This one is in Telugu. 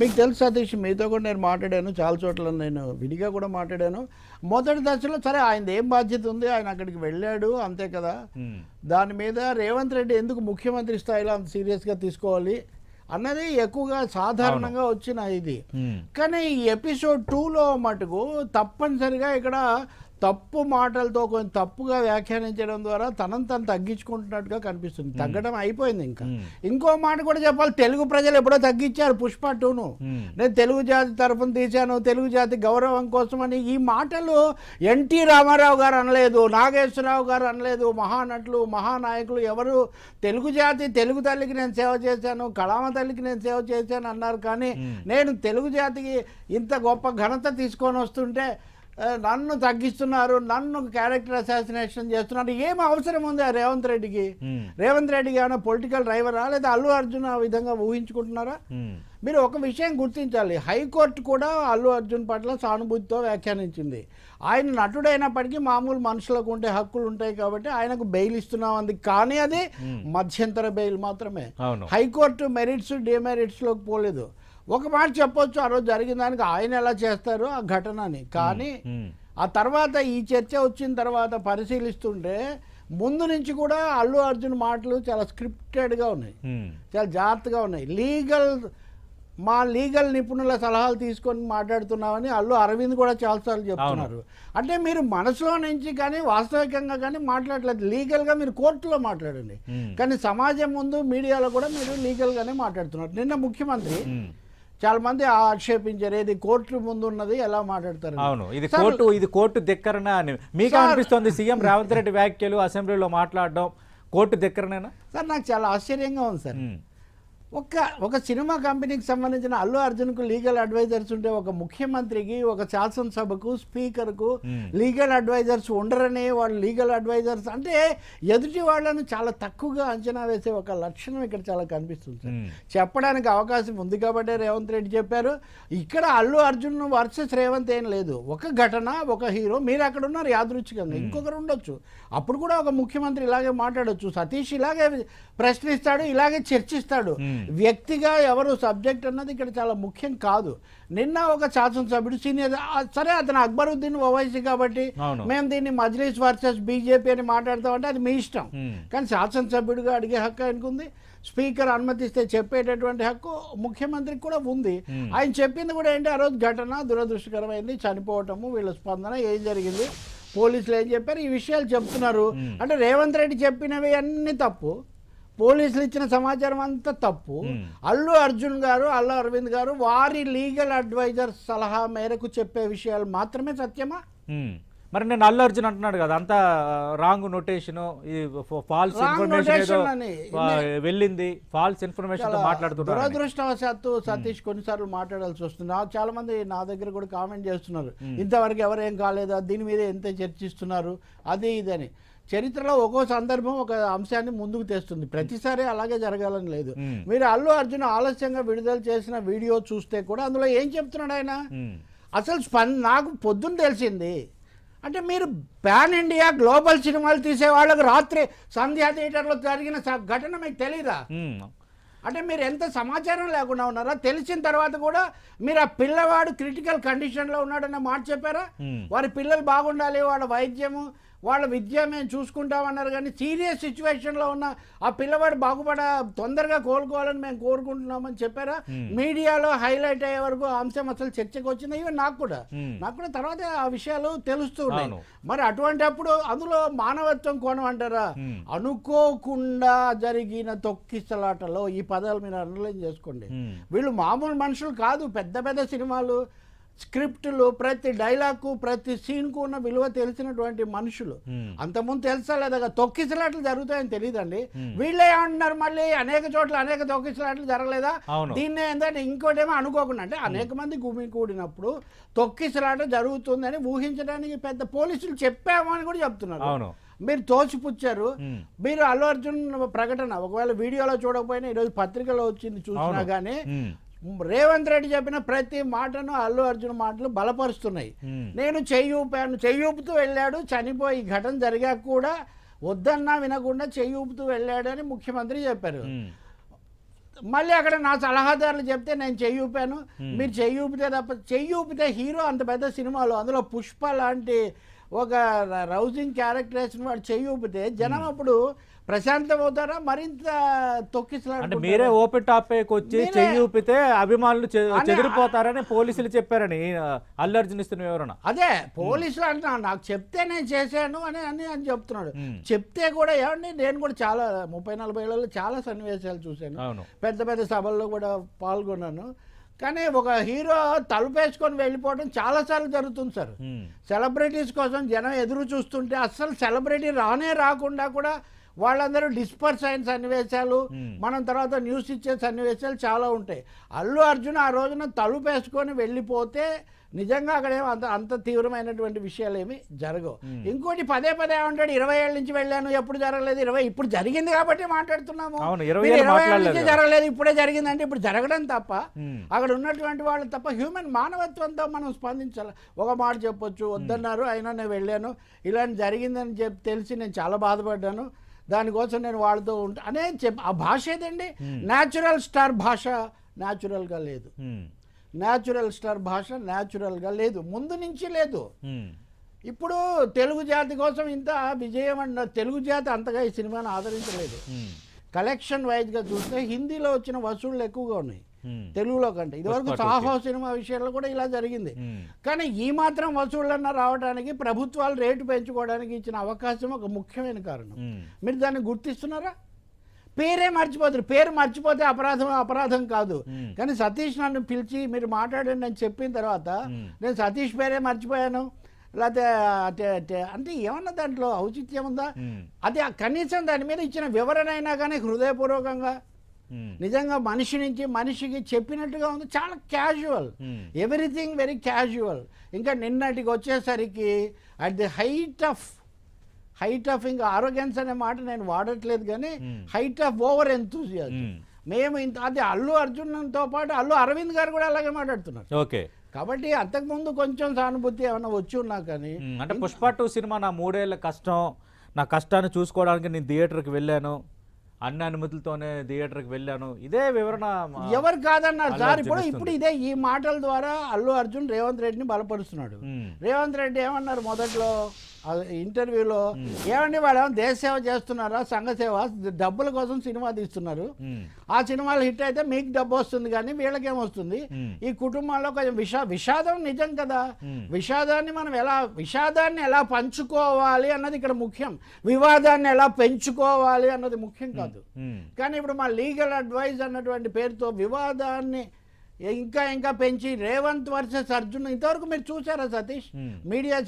మీకు తెలుసు సతీష్ మీతో కూడా నేను మాట్లాడాను. చాలా చోట్ల నేను విడిగా కూడా మాట్లాడాను. మొదటి దశలో సరే ఆయన ఏం బాధ్యత ఉంది? ఆయన అక్కడికి వెళ్ళాడు అంతే కదా. దాని మీద రేవంత్ రెడ్డి ఎందుకు ముఖ్యమంత్రి స్థాయిలో అంత సీరియస్గా తీసుకోవాలి అన్నది ఎక్కువగా సాధారణంగా వచ్చిన ఇది. కానీ ఎపిసోడ్ టూలో మటుకు తప్పనిసరిగా ఇక్కడ తప్పు మాటలతో కొంచెం తప్పుగా వ్యాఖ్యానించడం ద్వారా తనను తను తగ్గించుకుంటున్నట్టుగా కనిపిస్తుంది. తగ్గడం అయిపోయింది ఇంకా. ఇంకో మాట కూడా చెప్పాలి. తెలుగు ప్రజలు ఎప్పుడో తగ్గించారు పుష్ప టూను. నేను తెలుగు జాతి తరఫున తీశాను. తెలుగు జాతి గౌరవం కోసం అని ఈ మాటలు ఎన్టీ రామారావు గారు అనలేదు నాగేశ్వరరావు గారు అనలేదు మహానటులు మహానాయకులు ఎవరు? తెలుగు జాతి తెలుగు తల్లికి నేను సేవ చేశాను కళామ తల్లికి నేను సేవ చేశాను అన్నారు. కానీ నేను తెలుగు జాతికి ఇంత గొప్ప ఘనత తీసుకొని వస్తుంటే నన్ను తగ్గిస్తున్నారు నన్ను క్యారెక్టర్ అసాసినేషన్ చేస్తున్నారు. ఏం అవసరం ఉంది ఆ రేవంత్ రెడ్డికి? రేవంత్ రెడ్డికి ఏమైనా పొలిటికల్ డ్రైవరా లేదా అల్లు అర్జున్ ఆ విధంగా ఊహించుకుంటున్నారా? మీరు ఒక విషయం గుర్తించాలి. హైకోర్టు కూడా అల్లు అర్జున్ పట్ల సానుభూతితో వ్యాఖ్యానించింది. ఆయన నటుడైనప్పటికీ మామూలు మనుషులకు ఉంటే హక్కులు ఉంటాయి కాబట్టి ఆయనకు బెయిల్ ఇస్తున్నాం అంది. కానీ అది మధ్యంతర బెయిల్ మాత్రమే. హైకోర్టు మెరిట్స్ డిమెరిట్స్లోకి పోలేదు. ఒక మాట చెప్పొచ్చు ఆ రోజు జరిగిన దానికి ఆయన ఎలా చేస్తారు ఆ ఘటనని. కానీ ఆ తర్వాత ఈ చర్చ వచ్చిన తర్వాత పరిశీలిస్తుంటే ముందు నుంచి కూడా అల్లు అర్జున్ మాటలు చాలా స్క్రిప్టెడ్గా ఉన్నాయి. చాలా జాగ్రత్తగా ఉన్నాయి. లీగల్ మా లీగల్ నిపుణుల సలహాలు తీసుకొని మాట్లాడుతున్నామని అల్లు అరవింద్ కూడా చాలాసార్లు చెప్తున్నారు. అంటే మీరు మనసులో నుంచి కానీ వాస్తవికంగా కానీ మాట్లాడలేదు. లీగల్గా మీరు కోర్టులో మాట్లాడండి. కానీ సమాజం ముందు మీడియాలో కూడా మీరు లీగల్గానే మాట్లాడుతున్నారు. నిన్న ముఖ్యమంత్రి. చాలా మంది ఆక్షేపించారు. ఏది కోర్టు ముందు ఉన్నది ఎలా మాట్లాడతారు? అవును. ఇది కోర్టు ఇది కోర్టు ధిక్కరణ అని. మీకు అనిపిస్తోంది సీఎం రేవంత్ రెడ్డి వ్యాఖ్యలు అసెంబ్లీలో మాట్లాడడం కోర్టు ధిక్కరణేనా? సార్ నాకు చాలా ఆశ్చర్యంగా ఉంది సార్. ఒక ఒక సినిమా కంపెనీకి సంబంధించిన అల్లు అర్జున్కు లీగల్ అడ్వైజర్స్ ఉంటే ఒక ముఖ్యమంత్రికి ఒక శాసనసభకు స్పీకర్కు. లీగల్ అడ్వైజర్స్ ఉండరని వాళ్ళు లీగల్ అడ్వైజర్స్. అంటే ఎదుటి వాళ్ళను చాలా తక్కువగా అంచనా వేసే ఒక లక్షణం ఇక్కడ చాలా కనిపిస్తుంది సార్. చెప్పడానికి అవకాశం ఉంది కాబట్టి రేవంత్ రెడ్డి చెప్పారు. ఇక్కడ అల్లు అర్జున్ వర్సెస్ రేవంత్ ఏం లేదు. ఒక ఘటన ఒక హీరో మీరు అక్కడ ఉన్నారు యాదృచ్ఛికంగా ఇంకొకరు ఉండొచ్చు. అప్పుడు కూడా ఒక ముఖ్యమంత్రి ఇలాగే మాట్లాడొచ్చు. సతీష్ ఇలాగే ప్రశ్నిస్తాడు ఇలాగే చర్చిస్తాడు. వ్యక్తిగా ఎవరు సబ్జెక్ట్ అన్నది ఇక్కడ చాలా ముఖ్యం కాదు. నిన్న ఒక శాసనసభ్యుడు సీనియర్ సరే అతను అక్బరుద్దీన్ ఓవైసీ కాబట్టి. మేము దీన్ని మజ్లిస్ వర్సెస్ బీజేపీ అని మాట్లాడతామంటే అది మీ ఇష్టం. ఉమ్, కానీ శాసనసభ్యుడిగా అడిగే హక్కు ఆయనకుంది స్పీకర్ అనుమతిస్తే చెప్పేటటువంటి హక్కు ముఖ్యమంత్రికి కూడా ఉంది. Hmm. ఆయన చెప్పింది కూడా ఏంటి? ఆ రోజు ఘటన దురదృష్టకరమైంది. చనిపోవటము వీళ్ళ స్పందన ఏం జరిగింది? పోలీసులు ఏం చెప్పారు? ఈ విషయాలు చెప్తున్నారు. Hmm. అంటే రేవంత్ రెడ్డి చెప్పినవి అన్ని తప్పు. పోలీసులు ఇచ్చిన సమాచారం అంతా తప్పు. అల్లు అర్జున్ గారు అల్లు అరవింద్ గారు వారి లీగల్ అడ్వైజర్ సలహా మేరకు చెప్పే విషయాలు మాత్రమే సత్యమా. మరి నేను అల్లు అర్జున్ అంటున్నాడు కదా అంతా రాంగ్ నొటేషన్ ఫాల్స్ ఇన్ఫర్మేషన్ వెళ్ళింది ఫాల్స్ ఇన్ఫర్మేషన్ మాట్లాడుతున్నారు దురదృష్టవశాత్తు సతీష్ కొన్నిసార్లు మాట్లాడాల్సి వస్తుంది. చాలా మంది నా దగ్గర కూడా కామెంట్ చేస్తున్నారు. ఇంతవరకు ఎవరేం కాలేదా దీని మీద ఎంత చర్చిస్తున్నారు అది ఇదని చరిత్రలో ఒక్కో సందర్భం ఒక అంశాన్ని ముందుకు తెస్తుంది. ప్రతిసారి అలాగే జరగాలని లేదు. మీరు అల్లు అర్జున్ ఆలస్యంగా విడుదల చేసిన వీడియో చూస్తే కూడా అందులో ఏం చెప్తున్నాడు ఆయన? అసలు స్పన్ నాకు పొద్దున్న తెలిసింది. అంటే మీరు పాన్ ఇండియా గ్లోబల్ సినిమాలు తీసే వాళ్ళకి రాత్రి సంధ్యా థియేటర్లో జరిగిన ఘటన మీకు తెలీదా? అంటే మీరు ఎంత సమాచారం లేకుండా ఉన్నారా తెలిసిన తర్వాత కూడా మీరు ఆ పిల్లవాడు క్రిటికల్ కండిషన్లో ఉన్నాడన్న మాట చెప్పారా? వారి పిల్లలు బాగుండాలి వాళ్ళ వైద్యము వాళ్ళ విద్య మేము చూసుకుంటామన్నారు కానీ సీరియస్ సిచ్యువేషన్లో ఉన్న ఆ పిల్లవాడు బాగుపడ తొందరగా కోలుకోవాలని మేము కోరుకుంటున్నామని చెప్పారా? మీడియాలో హైలైట్ అయ్యే వరకు అంశం అసలు చర్చకు వచ్చింది. ఈవెన్ నాకు కూడా. Hmm. నాకు కూడా తర్వాత ఆ విషయాలు తెలుస్తూ ఉన్నాయి. మరి అటువంటి అప్పుడు అందులో మానవత్వం కోణం అంటారా? Hmm. అనుకోకుండా జరిగిన తొక్కిసలాటలో ఈ పదాలు మీరు అండర్లైన్ చేసుకోండి. వీళ్ళు మామూలు మనుషులు కాదు. పెద్ద పెద్ద సినిమాలు స్క్రిప్టులు ప్రతి డైలాగ్కు ప్రతి సీన్కు ఉన్న విలువ తెలిసినటువంటి మనుషులు. అంతకుముందు తెలుసా లేదా? తొక్కిసలాట్లు జరుగుతాయని తెలియదండి వీళ్ళే ఏమంటున్నారు మళ్ళీ అనేక చోట్ల అనేక తొక్కిసలాట్లు జరగలేదా. దీన్ని ఏంటంటే ఇంకోటేమో అనుకోకుండా అంటే అనేక మంది గుమి కూడినప్పుడు తొక్కిసలాట జరుగుతుందని ఊహించడానికి పెద్ద పోలీసులు చెప్పాము అని కూడా చెప్తున్నారు. మీరు తోసిపుచ్చారు. ఉమ్, మీరు అల్లు అర్జున్ ప్రకటన ఒకవేళ వీడియోలో చూడకపోయినా ఈరోజు పత్రికలో వచ్చింది చూసినా. కానీ రేవంత్ రెడ్డి చెప్పిన ప్రతి మాటను అల్లు అర్జున్ మాటలు బలపరుస్తున్నాయి. నేను చెయ్యి ఊపాను చెయ్యి ఊపుతూ వెళ్ళాడు చనిపోయి ఘటన జరిగాక కూడా వద్దన్నా వినకుండా చెయ్యి ఊపుతూ వెళ్ళాడు అని ముఖ్యమంత్రి చెప్పారు. మళ్ళీ అక్కడ నా సలహాదారులు చెప్తే నేను చెయ్యి ఊపాను. మీరు చెయ్యి ఊపితే తప్ప చెయ్యి ఊపితే హీరో అంత పెద్ద సినిమాలో అందులో పుష్ప లాంటి ఒక రౌజింగ్ క్యారెక్టర్ వేసిన వాడు చెయ్యి ఊపితే జనం అప్పుడు ప్రశాంతం అవుతారా మరింత అంటే తొక్కిసలాడుకుంటారా? మీరే ఓపెన్ టాపిక్ వచ్చి చెయ్యి ఊపితే అభిమానులు చెదిరిపోతారని పోలీసులు చెప్పారని ఆ, అల్లు అర్జున్ ఇస్తున్న వివరణ. అదే పోలీసులు అంటున్నాను నాకు చెప్తే నేను చేశాను అని అని అని చెప్తున్నాడు. చెప్తే కూడా ఏమండి నేను కూడా చాలా ముప్పై నలభై ఏళ్ళలో చాలా సన్నివేశాలు చూశాను. పెద్ద పెద్ద సభల్లో కూడా పాల్గొన్నాను. కానీ ఒక హీరో తలుపేసుకొని వెళ్ళిపోవడం చాలాసార్లు జరుగుతుంది సార్. సెలబ్రిటీస్ కోసం జనం ఎదురు చూస్తుంటే అస్సలు సెలబ్రిటీ రానే రాకుండా కూడా వాళ్ళందరూ డిస్పర్స్ అయిన సన్నివేశాలు. మనం తర్వాత న్యూస్ ఇచ్చే సన్నివేశాలు చాలా ఉంటాయి అల్లు అర్జున్ ఆ రోజున తలుపేసుకొని వెళ్ళిపోతే నిజంగా అక్కడ ఏమో అంత అంత తీవ్రమైనటువంటి విషయాలు ఏమి జరగవు. ఇంకోటి పదే పదే ఏమంటాడు ఇరవై ఏళ్ళ నుంచి వెళ్ళాను ఎప్పుడు జరగలేదు ఇరవై ఇప్పుడు జరిగింది కాబట్టి మాట్లాడుతున్నాము ఇరవై ఏళ్ళు నుంచి. జరగలేదు ఇప్పుడే జరిగిందంటే ఇప్పుడు జరగడం తప్ప అక్కడ ఉన్నటువంటి వాళ్ళు తప్ప హ్యూమన్ మానవత్వంతో మనం స్పందించాలి ఒక మాట చెప్పొచ్చు వద్దన్నారు అయినా నేను వెళ్ళాను ఇలాంటి జరిగిందని చెప్పి తెలిసి నేను చాలా బాధపడ్డాను దానికోసం నేను వాళ్ళతో ఉంటా అనే చెప్ ఆ భాష ఏదండి? న్యాచురల్ స్టార్ భాష న్యాచురల్గా లేదు. న్యాచురల్ స్టార్ భాష న్యాచురల్గా లేదు. ముందు నుంచి లేదు. ఇప్పుడు తెలుగు జాతి కోసం ఇంత విజయం అన్న తెలుగు జాతి అంతగా ఈ సినిమాను ఆదరించలేదు. కలెక్షన్ వైజ్గా చూస్తే హిందీలో వచ్చిన వసూళ్ళు ఎక్కువగా ఉన్నాయి. తెలుగులో కంటే. ఇదివరకు సాహో సినిమా విషయంలో కూడా ఇలా జరిగింది. ఉమ్, కానీ ఈ మాత్రం వసూళ్ళన్న రావడానికి ప్రభుత్వాలు రేటు పెంచుకోవడానికి ఇచ్చిన అవకాశం ఒక ముఖ్యమైన కారణం. ఉమ్, మీరు దాన్ని గుర్తిస్తున్నారా? పేరే మర్చిపోతారు. పేరు మర్చిపోతే అపరాధం అపరాధం కాదు. కానీ సతీష్ నన్ను పిలిచి మీరు మాట్లాడండి అని చెప్పిన తర్వాత. నేను సతీష్ పేరే మర్చిపోయాను. లేకపోతే అటే- ఏమన్నా దాంట్లో ఔచిత్యం ఉందా? అది ఆ కనీసం దాని మీద ఇచ్చిన వివరణ అయినా కానీ హృదయపూర్వకంగా నిజంగా మనిషి నుంచి మనిషికి చెప్పినట్టుగా ఉంది. చాలా క్యాజువల్ ఎవ్రీథింగ్ వెరీ క్యాజువల్ ఇంకా నిన్నటికి వచ్చేసరికి at the height of height of ఇంకా ఆరోగ్యన్స్ అనే మాట నేను వాడట్లేదు కానీ Hmm. Height of over enthusiasm um, మేము ఇంత అది అల్లు అర్జున్తో పాటు అల్లు అరవింద్ గారు కూడా అలాగే మాట్లాడుతున్నారు. ఓకే కాబట్టి అంతకుముందు కొంచెం సానుభూతి ఏమైనా వచ్చి ఉన్నా కానీ ఉమ్, అంటే పుష్ప టూ సినిమా నా మూడేళ్ళ కష్టం నా కష్టాన్ని చూసుకోవడానికి నేను థియేటర్కి వెళ్ళాను. అన్ని అనుమతులతోనే థియేటర్కి వెళ్ళాను. ఇదే వివరణ ఎవరు కాదన్నారు సార్ ఇప్పుడు. ఇప్పుడు ఇదే ఈ మాటల ద్వారా అల్లు అర్జున్ రేవంత్ రెడ్డిని బలపరుస్తున్నాడు. రేవంత్ రెడ్డి ఏమన్నారు మొదట్లో? ఇంటర్వ్యూలో ఏమండి వాళ్ళు దేశ సేవ చేస్తున్నారా సంఘ సేవ? డబ్బుల కోసం సినిమా తీస్తున్నారు. ఆ సినిమాలు హిట్ అయితే మీకు డబ్బు వస్తుంది కానీ వీళ్ళకేం వస్తుంది? ఈ కుటుంబాల్లో కొంచెం విషా విషాదం నిజం కదా. విషాదాన్ని మనం ఎలా విషాదాన్ని ఎలా పంచుకోవాలి అన్నది ఇక్కడ ముఖ్యం. వివాదాన్ని ఎలా పెంచుకోవాలి అన్నది ముఖ్యం కాదు. కానీ ఇప్పుడు మా లీగల్ అడ్వైజ్ అన్నటువంటి పేరుతో వివాదాన్ని ఇంకా ఇంకా పెంచి రేవంత్ వర్సెస్ అర్జున్ ఇంతవరకు మీరు చూసారా సతీష్. మీడియా